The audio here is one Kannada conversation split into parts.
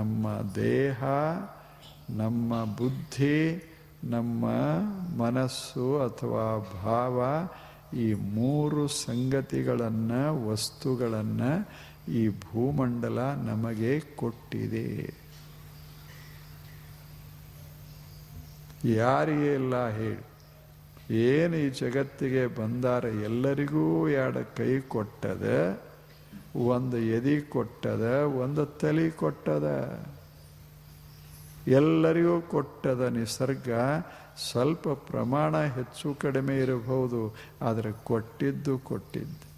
ನಮ್ಮ ದೇಹ, ನಮ್ಮ ಬುದ್ಧಿ, ನಮ್ಮ ಮನಸ್ಸು ಅಥವಾ ಭಾವ ಈ ಮೂರು ಸಂಗತಿಗಳನ್ನು, ವಸ್ತುಗಳನ್ನು ಈ ಭೂಮಂಡಲ ನಮಗೆ ಕೊಟ್ಟಿದೆ. ಯಾರಿಗೆ ಇಲ್ಲ ಹೇಳಿ. ಏನು ಈ ಜಗತ್ತಿಗೆ ಬಂದಾರ ಎಲ್ಲರಿಗೂ ಎರಡು ಕೈ ಕೊಟ್ಟದ? ಒಂದು ಎದಿ ಕೊಟ್ಟದ, ಒಂದು ತಲೆ ಕೊಟ್ಟದ. ಎಲ್ಲರಿಗೂ ಕೊಟ್ಟದ ನಿಸರ್ಗ ಸ್ವಲ್ಪ ಪ್ರಮಾಣ ಹೆಚ್ಚು ಕಡಿಮೆ ಇರಬಹುದು, ಆದರೆ ಕೊಟ್ಟಿದ್ದು ಕೊಟ್ಟಿದ್ದು.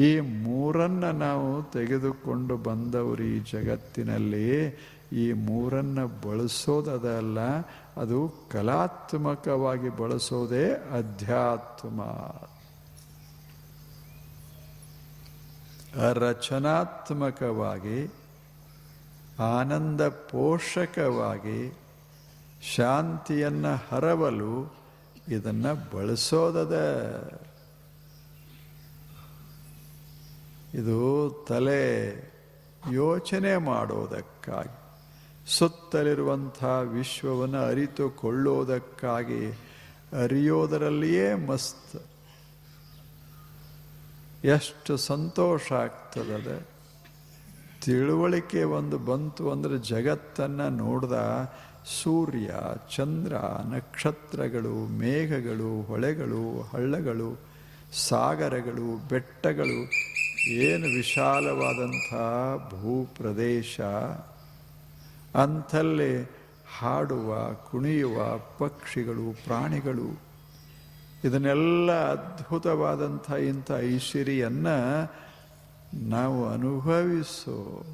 ಈ ಮೂರನ್ನು ನಾವು ತೆಗೆದುಕೊಂಡು ಬಂದವರು ಈ ಜಗತ್ತಿನಲ್ಲಿ, ಈ ಮೂರನ್ನು ಬಳಸೋದಲ್ಲ ಅದು ಕಲಾತ್ಮಕವಾಗಿ ಬಳಸೋದೇ ಅಧ್ಯಾತ್ಮ. ರಚನಾತ್ಮಕವಾಗಿ, ಆನಂದ ಪೋಷಕವಾಗಿ, ಶಾಂತಿಯನ್ನು ಹರವಲು ಇದನ್ನು ಬಳಸೋದದ. ಇದು ತಲೆ ಯೋಚನೆ ಮಾಡೋದಕ್ಕಾಗಿ, ಸುತ್ತಲಿರುವಂಥ ವಿಶ್ವವನ್ನು ಅರಿತುಕೊಳ್ಳೋದಕ್ಕಾಗಿ ಅರಿಯೋದರಲ್ಲಿಯೇ ಮಸ್ತ್. ಎಷ್ಟು ಸಂತೋಷ ಆಗ್ತದೆ ತಿಳುವಳಿಕೆ ಒಂದು ಬಂತು ಅಂದರೆ ಜಗತ್ತನ್ನು ನೋಡ್ದ ಸೂರ್ಯ, ಚಂದ್ರ, ನಕ್ಷತ್ರಗಳು, ಮೇಘಗಳು, ಹೊಳೆಗಳು, ಹಳ್ಳಗಳು, ಸಾಗರಗಳು, ಬೆಟ್ಟಗಳು, ಏನು ವಿಶಾಲವಾದಂಥ ಭೂಪ್ರದೇಶ. ಅಂಥಲ್ಲೇ ಹಾಡುವ, ಕುಣಿಯುವ ಪಕ್ಷಿಗಳು, ಪ್ರಾಣಿಗಳು ಇದನ್ನೆಲ್ಲ ಅದ್ಭುತವಾದಂಥ ಇಂಥ ಐಶ್ವರ್ಯನ್ನು ನಾವು ಅನುಭವಿಸೋ.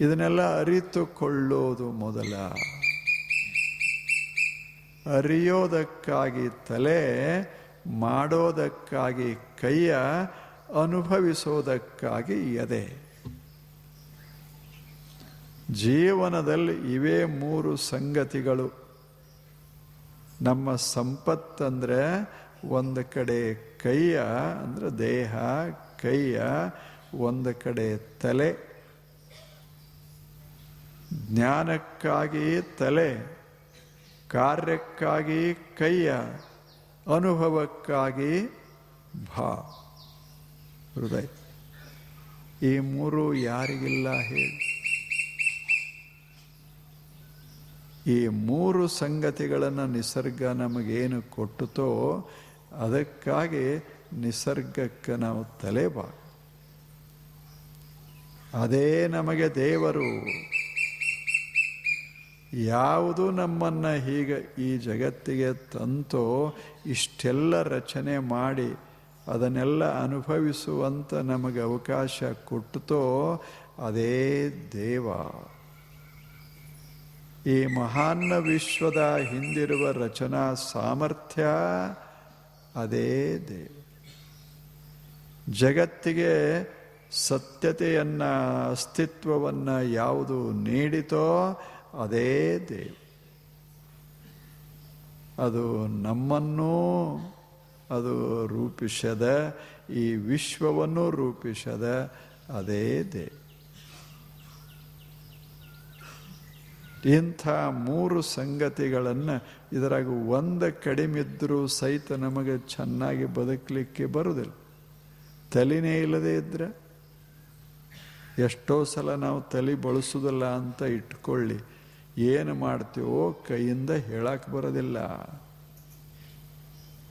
ಇದನ್ನೆಲ್ಲ ಅರಿತುಕೊಳ್ಳೋದು ಮೊದಲ. ಅರಿಯೋದಕ್ಕಾಗಿ ತಲೆ, ಮಾಡೋದಕ್ಕಾಗಿ ಕೈಯ, ಅನುಭವಿಸೋದಕ್ಕಾಗಿ ಎದೆ. ಜೀವನದಲ್ಲಿ ಇವೇ ಮೂರು ಸಂಗತಿಗಳು. ನಮ್ಮ ಸಂಪತ್ತಂದ್ರೆ ಒಂದು ಕಡೆ ಕೈಯ ಅಂದರೆ ದೇಹ, ಕೈಯ ಒಂದು ಕಡೆ ತಲೆ. ಜ್ಞಾನಕ್ಕಾಗಿ ತಲೆ, ಕಾರ್ಯಕ್ಕಾಗಿ ಕೈಯ, ಅನುಭವಕ್ಕಾಗಿ ಭಾ. ಹೃದಯ. ಈ ಮೂರು ಯಾರಿಗಿಲ್ಲ ಹೇಳಿ. ಈ ಮೂರು ಸಂಗತಿಗಳನ್ನು ನಿಸರ್ಗ ನಮಗೇನು ಕೊಟ್ಟುತ್ತೋ ಅದಕ್ಕಾಗಿ ನಿಸರ್ಗಕ್ಕೆ ನಾವು ತಲೆಬಾ ಅದೇ ನಮಗೆ ದೇವರು. ಯಾವುದು ನಮ್ಮನ್ನು ಹೀಗೆ ಈ ಜಗತ್ತಿಗೆ ತಂತೋ ಇಷ್ಟೆಲ್ಲ ರಚನೆ ಮಾಡಿ ಅದನ್ನೆಲ್ಲ ಅನುಭವಿಸುವಂತ ನಮಗೆ ಅವಕಾಶ ಕೊಟ್ಟುತ್ತೋ ಅದೇ ದೇವ. ಈ ಮಹಾನ್ನ ವಿಶ್ವದ ಹಿಂದಿರುವ ರಚನಾ ಸಾಮರ್ಥ್ಯ ಅದೇ ದೇವ. ಜಗತ್ತಿಗೆ ಸತ್ಯತೆಯನ್ನ, ಅಸ್ತಿತ್ವವನ್ನ ಯಾವುದು ನೀಡಿತೋ ಅದೇ ದೇವ. ಅದು ನಮ್ಮನ್ನು ಅದು ರೂಪಿಸದ, ಈ ವಿಶ್ವವನ್ನು ರೂಪಿಸದ ಅದೇ ದೇವ. ಇಂಥ ಮೂರು ಸಂಗತಿಗಳನ್ನು ಇದರಾಗ ಒಂದು ಕಡಿಮೆ ಇದ್ದರೂ ಸಹಿತ ನಮಗೆ ಚೆನ್ನಾಗಿ ಬದುಕಲಿಕ್ಕೆ ಬರುವುದಿಲ್ಲ ತಲೆನೇ ಇಲ್ಲದೆ ಇದ್ದರೆ ಎಷ್ಟೋ ಸಲ ನಾವು ತಲೆ ಬಳಸೋದಿಲ್ಲ ಅಂತ ಇಟ್ಕೊಳ್ಳಿ. ಏನು ಮಾಡ್ತೀವೋ ಕೈಯಿಂದ ಹೇಳಕ್ಕೆ ಬರೋದಿಲ್ಲ.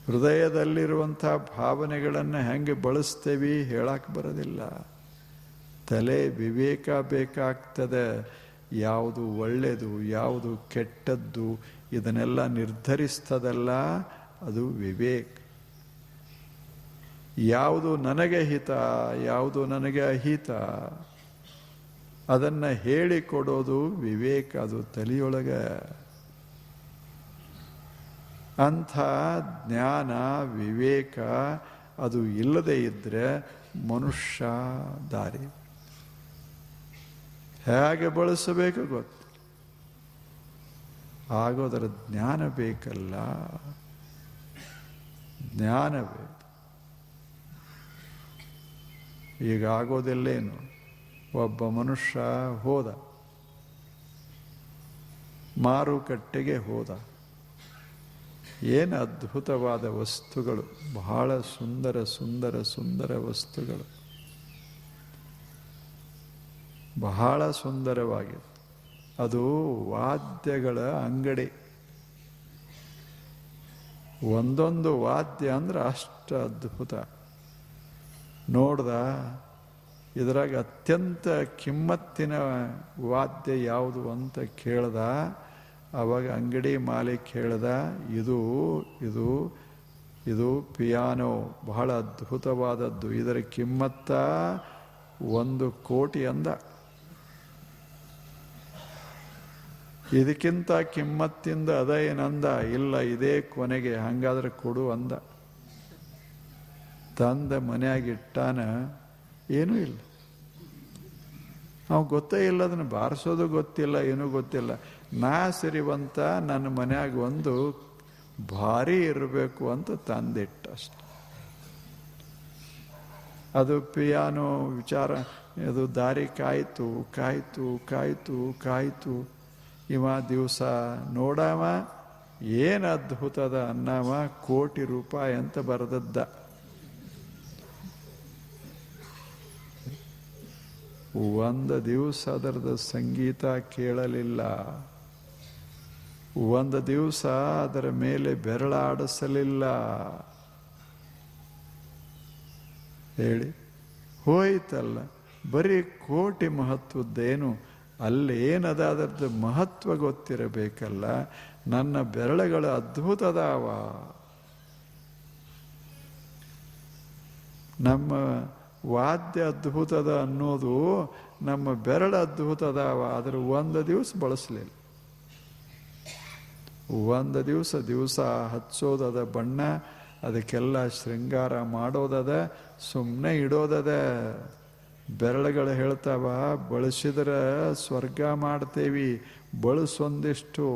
ಹೃದಯದಲ್ಲಿರುವಂಥ ಭಾವನೆಗಳನ್ನು ಹೆಂಗೆ ಬಳಸ್ತೇವಿ ಹೇಳಕ್ಕೆ ಬರೋದಿಲ್ಲ. ತಲೆ ವಿವೇಕ ಬೇಕಾಗ್ತದೆ. ಯಾವುದು ಒಳ್ಳೆಯದು, ಯಾವುದು ಕೆಟ್ಟದ್ದು, ಇದನ್ನೆಲ್ಲ ನಿರ್ಧರಿಸ್ತದಲ್ಲ, ಅದು ವಿವೇಕ್. ಯಾವುದು ನನಗೆ ಹಿತ, ಯಾವುದು ನನಗೆ ಅಹಿತ, ಅದನ್ನು ಹೇಳಿಕೊಡೋದು ವಿವೇಕ, ಅದು ತಲೆಯೊಳಗೆ. ಅಂಥ ಜ್ಞಾನ ವಿವೇಕ, ಅದು ಇಲ್ಲದೆ ಇದ್ದರೆ ಮನುಷ್ಯ ದಾರಿ. ಹೇಗೆ ಬಳಸಬೇಕು ಗೊತ್ತು? ಆಗೋದರ ಜ್ಞಾನ ಬೇಕಲ್ಲ. ಜ್ಞಾನ ಬೇಕು. ಈಗ ಆಗೋದಿಲ್ಲೇನು ಒಬ್ಬ ಮನುಷ್ಯ ಹೋದ. ಮಾರುಕಟ್ಟೆಗೆ ಹೋದ. ಏನು ಅದ್ಭುತವಾದ ವಸ್ತುಗಳು. ಬಹಳ ಸುಂದರ ಸುಂದರ ಸುಂದರ ವಸ್ತುಗಳು. ಬಹಳ ಸುಂದರವಾಗಿತ್ತು. ಅದು ವಾದ್ಯಗಳ ಅಂಗಡಿ. ಒಂದೊಂದು ವಾದ್ಯ ಅಂದ್ರೆ ಅಷ್ಟು ಅದ್ಭುತ. ನೋಡ್ದ, ಇದರಾಗ ಅತ್ಯಂತ ಕಿಮ್ಮತ್ತಿನ ವಾದ್ಯ ಯಾವುದು ಅಂತ ಕೇಳ್ದ, ಅವಾಗ ಅಂಗಡಿ ಮಾಲೀಕ್ ಹೇಳ್ದ, ಇದು ಇದು ಇದು ಪಿಯಾನೋ. ಬಹಳ ಅದ್ಭುತವಾದದ್ದು. ಇದರ ಕಿಮ್ಮತ್ತ ಒಂದು ಕೋಟಿ ಅಂದ. ಇದಕ್ಕಿಂತ ಕಿಮ್ಮತ್ತಿಂದ ಅದ ಏನಂದ ಇಲ್ಲ, ಇದೇ ಕೊನೆಗೆ. ಹಂಗಾದ್ರೆ ಕೊಡು ಅಂದ. ತಂದ ಮನೆಯಾಗಿಟ್ಟಾನ ಏನೂ ಇಲ್ಲ. ಅವ್ ಗೊತ್ತೇ ಇಲ್ಲ, ಅದನ್ನು ಬಾರಿಸೋದು ಗೊತ್ತಿಲ್ಲ, ಏನೂ ಗೊತ್ತಿಲ್ಲ. ನಾ ಸಿರಿವಂತ ನನ್ನ ಮನೆಯಾಗ ಒಂದು ಭಾರಿ ಇರಬೇಕು ಅಂತ ತಂದಿಟ್ಟ ಅಷ್ಟೆ. ಅದು ಪಿಯಾನೋ ವಿಚಾರ, ಅದು ದಾರಿ ಕಾಯ್ತು ಕಾಯ್ತು ಕಾಯ್ತು ಕಾಯ್ತು. ಇವ ದಿವಸ ನೋಡವ, ಏನು ಅದ್ಭುತದ ಅನ್ನವ ಕೋಟಿ ರೂಪಾಯಿ ಅಂತ ಬರೆದದ್ದ. ಒಂದು ದಿವಸ ಅದರದ ಸಂಗೀತ ಕೇಳಲಿಲ್ಲ. ಒಂದು ದಿವಸ ಅದರ ಮೇಲೆ ಬೆರಳಾಡಿಸಲಿಲ್ಲ. ಹೇಳಿ, ಹೋಯ್ತಲ್ಲ, ಬರೀ ಕೋಟಿ ಮಹತ್ವದ್ದೇನು? ಅಲ್ಲಿ ಏನದ ಅದರದ್ದು ಮಹತ್ವ ಗೊತ್ತಿರಬೇಕಲ್ಲ? ನನ್ನ ಬೆರಳುಗಳು ಅದ್ಭುತದಾವ. ನಮ್ಮ ವಾದ್ಯ ಅದ್ಭುತದ ಅನ್ನೋದು ನಮ್ಮ ಬೆರಳು ಅದ್ಭುತದಾವ. ಆದರೆ ಒಂದು ದಿವಸ ಬಳಸಲಿಲ್ಲ. ಒಂದು ದಿವಸ ದಿವಸ ಹಚ್ಚೋದದ ಬಣ್ಣ, ಅದಕ್ಕೆಲ್ಲ ಶೃಂಗಾರ ಮಾಡೋದದ ಸುಮ್ಮನೆ ಇಡೋದದ. ಬೆರಳುಗಳು ಹೇಳ್ತಾವ ಬಳಸಿದ್ರೆ ಸ್ವರ್ಗ ಮಾಡ್ತೇವಿ ಬಳಸೊಂದಿಷ್ಟು.